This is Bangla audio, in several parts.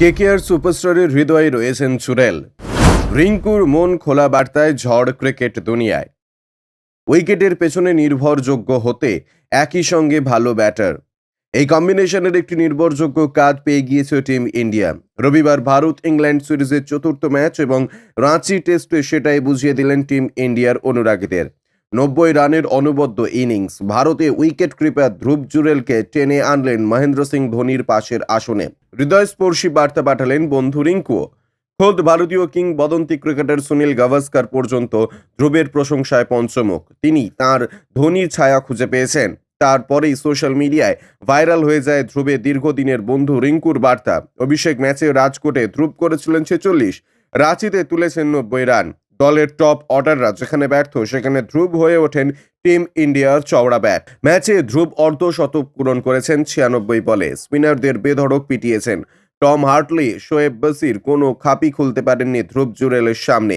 কেকেআর সুপারস্টারের হৃদয়ে রয়েছেন চুরেল রিঙ্কুর মন খোলা বার্তায় ঝড় ক্রিকেট দুনিয়ায়। উইকেটের পেছনে নির্ভরযোগ্য হতে একই সঙ্গে ভালো ব্যাটার। এই কম্বিনেশনের একটি নির্ভরযোগ্য কাজ পেয়ে গিয়েছে টিম ইন্ডিয়া। রবিবার ভারত ইংল্যান্ড সিরিজের চতুর্থ ম্যাচ এবং রাঁচি টেস্টে সেটাই বুঝিয়ে দিলেন টিম ইন্ডিয়ার অনুরাগীদের। নব্বই রানের অনবদ্য ইনিংস। ভারতে উইকেট কৃপার ধ্রুব জুরেলকে টেনে আনলেন মহেন্দ্র সিং ধোনির পাশের আসনে। হৃদয়স্পর্শী বার্তা পাঠালেন বন্ধু রিঙ্কুও খোদ ভারতীয় কিংবদন্তি ক্রিকেটার সুনীল গাভাস্কার পর্যন্ত ধ্রুবের প্রশংসায় পঞ্চমুখ। তিনি তার ধোনির ছায়া খুঁজে পেয়েছেন। তারপরেই সোশ্যাল মিডিয়ায় ভাইরাল হয়ে যায় ধ্রুবের দীর্ঘদিনের বন্ধু রিঙ্কুর বার্তা। অভিষেক ম্যাচে রাজকোটে ধ্রুব করেছিলেন ছেচল্লিশ, রাঁচিতে তুলেছেন নব্বই রান। দলের টপ অর্ডাররা যেখানে ব্যর্থ, সেখানে ধ্রুব হয়ে ওঠেন টিম ইন্ডিয়ার চওড়া ব্যাট ম্যাচে ধ্রুব অর্ধ শতক পূরণ করেছেন ছিয়ানব্বই বলে। স্পিনারদের বেধড়ক পিটিয়েছেন। টম হার্টলি, শোয়েব বাসির কোনো খাপি খুলতে পারেননি ধ্রুব জুরেলের সামনে।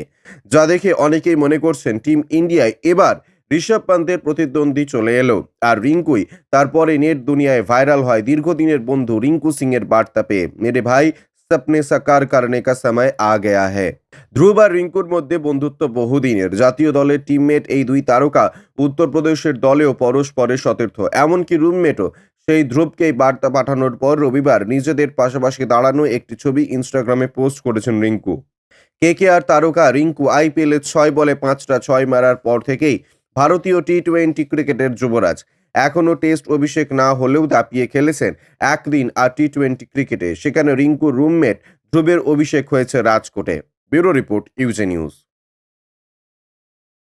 যা দেখে অনেকেই মনে করছেন টিম ইন্ডিয়ায় এবার ঋষভ পান্তের প্রতিদ্বন্দ্বী চলে এলো। আর রিঙ্কুই তারপরে নেট দুনিয়ায় ভাইরাল হয়। দীর্ঘদিনের বন্ধু রিঙ্কু সিং এর বার্তা পেয়ে। মেরে ভাই সপনে সাকার করনে সময় আ গয়া হ্যায় ধ্রুব আর রিঙ্কুর মধ্যে বন্ধুত্ব বহুদিনের জাতীয় দলের টিমমেট এই দুই তারকা উত্তরপ্রদেশের দলেও পরস্পরের সতীর্থ। এমনকি রুমমেটও সেই ধ্রুবকেই বার্তা পাঠানোর পর রবিবার নিজেদের পাশাপাশি দাঁড়ানো একটি ছবি ইনস্টাগ্রামে পোস্ট করেছেন রিঙ্কু। কে কে আর তারকা রিঙ্কু আইপিএলে ছয় বলে পাঁচটা ছয় মারার পর থেকেই ভারতীয় টি টোয়েন্টি ক্রিকেটের যুবরাজ। এখনও টেস্ট অভিষেক না হলেও দাপিয়ে খেলেছেন একদিন আর টি টোয়েন্টি ক্রিকেটে। সেখানে রিঙ্কুর রুমমেট ধ্রুবের অভিষেক হয়েছে রাজকোটে। Bureau report, UJ news.